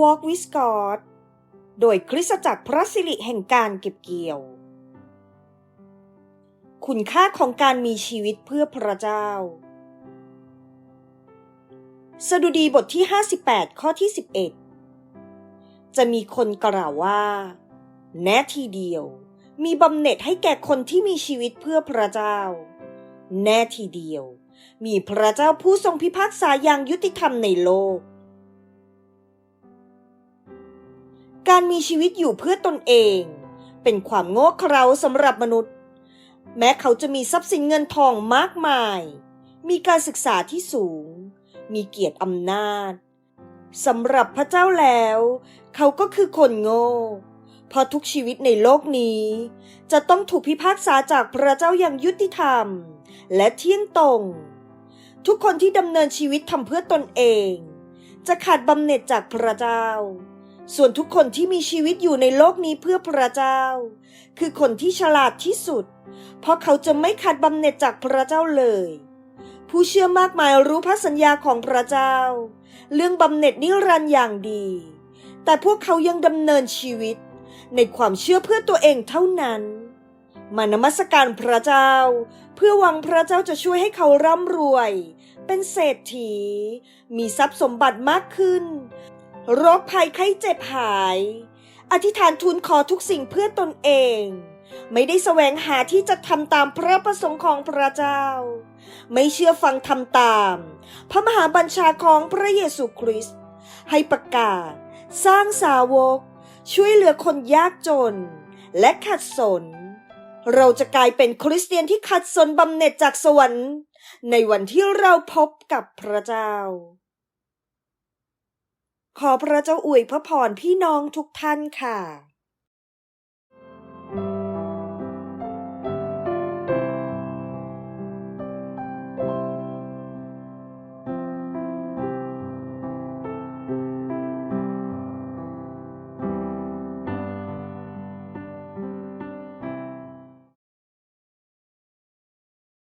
Walk with God โดยคริสตจักรพระสิริแห่งการเก็บเกี่ยว คุณค่าของการมีชีวิตเพื่อพระเจ้า สดุดีบทที่ 58 ข้อที่ 11 จะมีคนกล่าวว่า แน่ทีเดียว มีบำเหน็จให้แก่คนที่มีชีวิตเพื่อพระเจ้า แน่ทีเดียว มีพระเจ้าผู้ทรงพิพากษาอย่างยุติธรรมในโลก การมีชีวิตอยู่เพื่อตนเอง เป็นความโง่เขลาสำหรับมนุษย์ แม้เขาจะมีทรัพย์สินเงินทองมากมาย มีการศึกษาที่สูง มีเกียรติอำนาจสำหรับพระเจ้าแล้ว เขาก็คือคนโง่เพราะทุกชีวิตในโลกนี้ จะต้องถูกพิพากษาจากพระเจ้าอย่างยุติธรรม และเที่ยงตรง ทุกคนที่ดำเนินชีวิตทำเพื่อตนเอง จะขาดบำเหน็จจากพระเจ้า ส่วนทุกคนที่มีชีวิตอยู่ในโลกนี้เพื่อพระเจ้า คือคนที่ฉลาดที่สุด เพราะเขาจะไม่ขาดบำเหน็จจากพระเจ้าเลย ผู้เชื่อมากมายรู้พระสัญญาของพระเจ้า เรื่องบำเหน็จนิรันดร์อย่างดี แต่พวกเขายังดำเนินชีวิต ในความเชื่อเพื่อตัวเองเท่านั้น มานมัสการพระเจ้า เพื่อหวังพระเจ้าจะช่วยให้เขาร่ำรวย เป็นเศรษฐี มีทรัพย์สมบัติมากขึ้น โรคภัยไข้เจ็บหาย อธิษฐานทูลขอทุกสิ่งเพื่อตนเอง ไม่ได้แสวงหาที่จะทำตามพระประสงค์ของพระเจ้า ไม่เชื่อฟังทำตาม พระมหาบัญชาของพระเยซูคริสต์ให้ประกาศ สร้างสาวก ช่วยเหลือคนยากจน และขัดสน เราจะกลายเป็นคริสเตียนที่ขัดสนบำเหน็จจากสวรรค์ ในวันที่เราพบกับพระเจ้า ขอพระเจ้าอวยพระพรพี่น้องทุกท่านค่ะ